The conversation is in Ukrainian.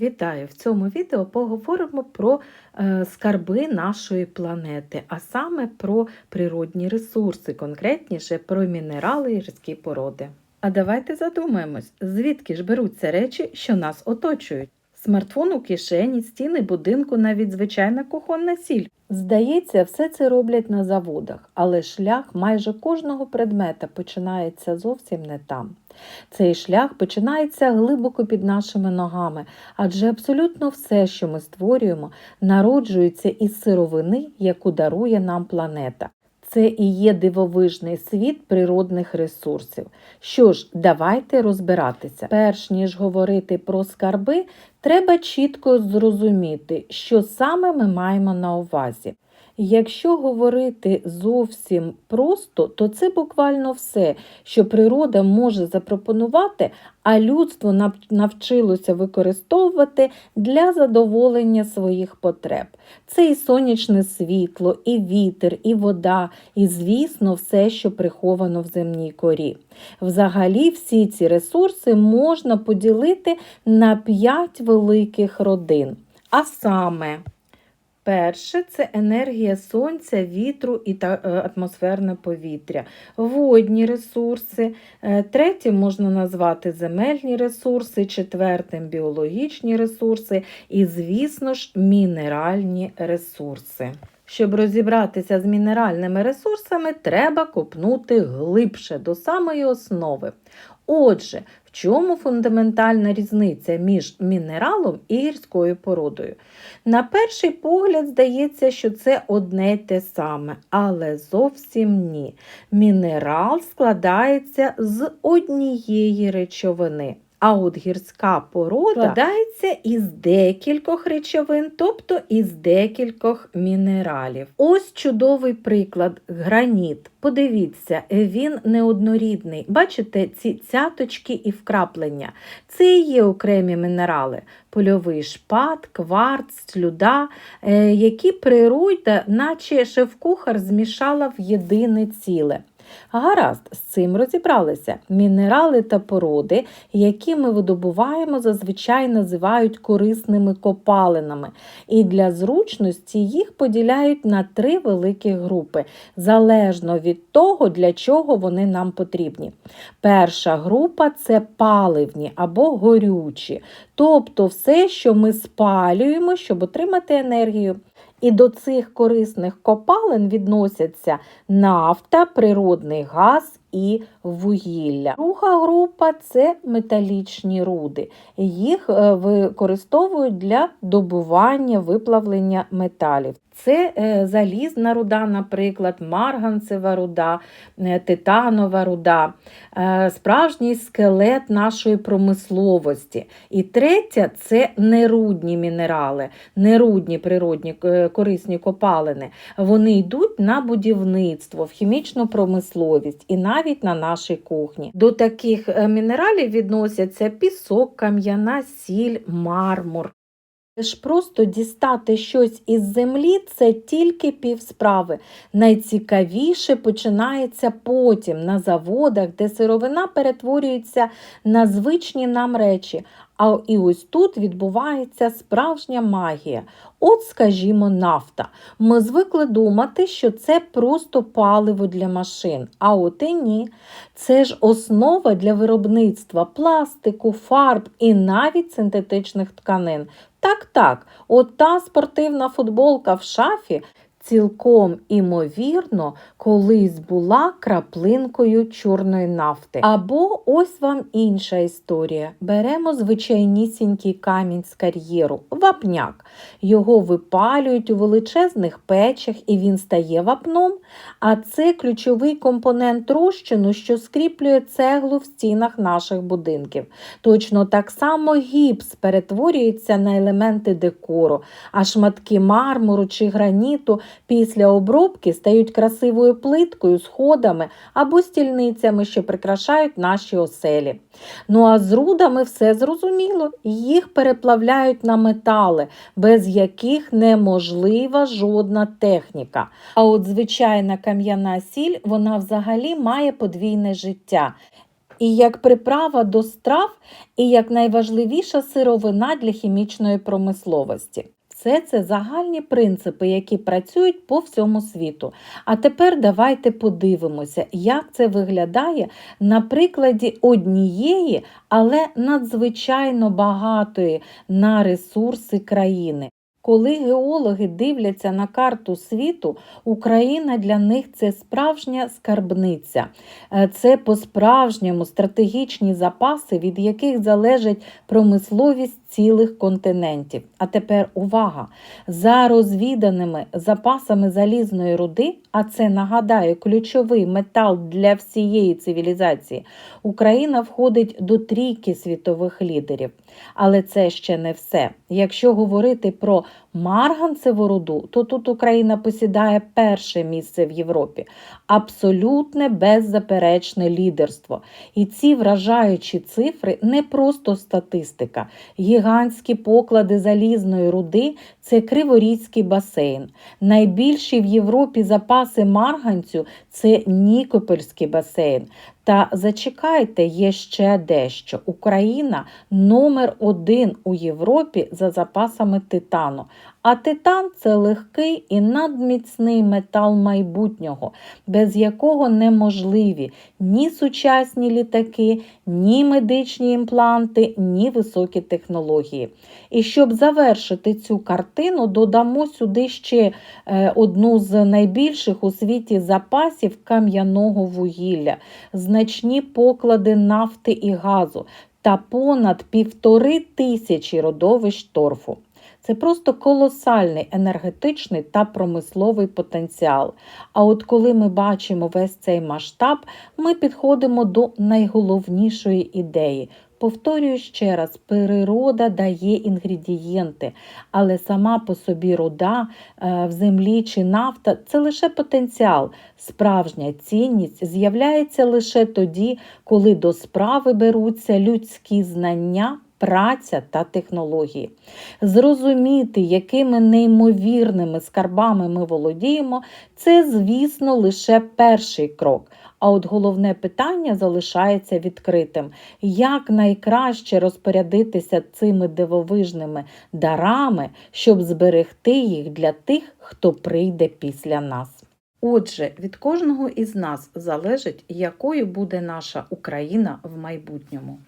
Вітаю! В цьому відео поговоримо про е, скарби нашої планети, а саме про природні ресурси, конкретніше про мінерали і різкі породи. А давайте задумаємось, звідки ж беруться речі, що нас оточують. Смартфон у кишені, стіни будинку, навіть звичайна кухонна сіль. Здається, все це роблять на заводах, але шлях майже кожного предмета починається зовсім не там. Цей шлях починається глибоко під нашими ногами, адже абсолютно все, що ми створюємо, народжується із сировини, яку дарує нам планета. Це і є дивовижний світ природних ресурсів. Що ж, давайте розбиратися. Перш ніж говорити про скарби, треба чітко зрозуміти, що саме ми маємо на увазі. Якщо говорити зовсім просто, то це буквально все, що природа може запропонувати, а людство навчилося використовувати для задоволення своїх потреб. Це і сонячне світло, і вітер, і вода, і, звісно, все, що приховано в земній корі. Взагалі, всі ці ресурси можна поділити на п'ять великих родин. А саме, Перше це енергія сонця, вітру і е, атмосферне повітря, водні ресурси, е, третім можна назвати земельні ресурси, четвертим біологічні ресурси і, звісно ж, мінеральні ресурси. Щоб розібратися з мінеральними ресурсами, треба копнути глибше до самої основи. Отже, в чому фундаментальна різниця між мінералом і гірською породою? На перший погляд здається, що це одне й те саме, але зовсім ні. Мінерал складається з однієї речовини. А от гірська порода складається із декількох речовин, тобто із декількох мінералів. Ось чудовий приклад граніт. Подивіться, він неоднорідний. Бачите ці цяточки і вкраплення. Це і є окремі мінерали: польовий шпат, кварц, слюда, е, які природа, наче шеф-кухар, змішала в єдине ціле. Гаразд, з цим розібралися. Мінерали та породи, які ми видобуваємо, зазвичай називають корисними копалинами, і для зручності їх поділяють на три великі групи, залежно від того, для чого вони нам потрібні. Перша група це паливні або горючі, тобто все, що ми спалюємо, щоб отримати енергію. І до цих корисних копалин відносяться нафта, природний газ і вугілля. Друга група це металічні руди. Їх е, використовують для добування виплавлення металів. Це е, залізна руда, наприклад, марганцева руда, е, титанова руда, справжній скелет нашої промисловості. І третя це нерудні мінерали, нерудні природні корисні копалини. Вони йдуть на будівництво, в хімічну промисловість і навіть на нашій кухні. До таких е, мінералів відносяться пісок, кам'яна сіль, мармур. ж просто дістати щось із землі це тільки півсправи. Найцікавіше починається потім на заводах, де сировина перетворюється на звичні нам речі. А і ось тут відбувається справжня магія. От, скажімо, нафта. Ми звикли думати, що це просто паливо для машин. А от і ні. Це ж основа для виробництва пластику, фарб і навіть синтетичних тканин. Так, так, от та спортивна футболка в шафі цілком імовірно колись була краплинкою чорної нафти. Або ось вам інша історія. Беремо звичайнісінький камінь з кар'єру, вапняк. Його випалюють у величезних печах і він стає вапном. А це ключовий компонент розчину, що скріплює цеглу в стінах наших будинків. Точно так само гіпс перетворюється на елементи декору, а шматки мармуру чи граніту після обробки стають красивою плиткою, сходами або стільницями, що прикрашають наші оселі. Ну а з рудами все зрозуміло, їх переплавляють на метали, без яких неможлива жодна техніка. А от звичайна кам'яна сіль, вона взагалі має подвійне життя. і як приправа до страв, і як найважливіша сировина для хімічної промисловості. Все це загальні принципи, які працюють по всьому світу. А тепер давайте подивимося, як це виглядає на прикладі однієї, але надзвичайно багатої на ресурси країни. Коли геологи дивляться на карту світу, Україна для них це справжня скарбниця. Е, Це по-справжньому стратегічні запаси, від яких залежить промисловість цілих континентів. А тепер увага! За розвіданими запасами залізної руди, а це нагадаю ключовий метал для всієї цивілізації, Україна входить до трійки світових лідерів. Але це ще не все. Якщо говорити про марганцеву руду, то тут Україна посідає перше місце в Європі. Абсолютне беззаперечне лідерство. І ці вражаючі цифри не просто статистика. Гігантські поклади залізної руди це Криворізький басейн. Найбільші в Європі запаси марганцю це Нікопольський басейн. Та зачекайте, є ще дещо. Україна номер один у Європі за запасами титану. А титан це легкий і надміцний метал майбутнього, без якого неможливі ні сучасні літаки, ні медичні імпланти, ні високі технології. І щоб завершити цю картину, додамо сюди ще е, одну з найбільших у світі запасів кам'яного вугілля, значні поклади нафти і газу та понад півтори тисячі родовищ торфу. Це просто колосальний енергетичний та промисловий потенціал. А от коли ми бачимо весь цей масштаб, ми підходимо до найголовнішої ідеї. Повторюю ще раз, природа дає інгредієнти, але сама по собі руда е, в землі чи нафта це лише потенціал. Справжня цінність з'являється лише тоді, коли до справи беруться людські знання. Праця та технології. Зрозуміти, якими неймовірними скарбами ми володіємо, це, звісно, лише перший крок. А от головне питання залишається відкритим: як найкраще розпорядитися цими дивовижними дарами, щоб зберегти їх для тих, хто прийде після нас. Отже, від кожного із нас залежить, якою буде наша Україна в майбутньому.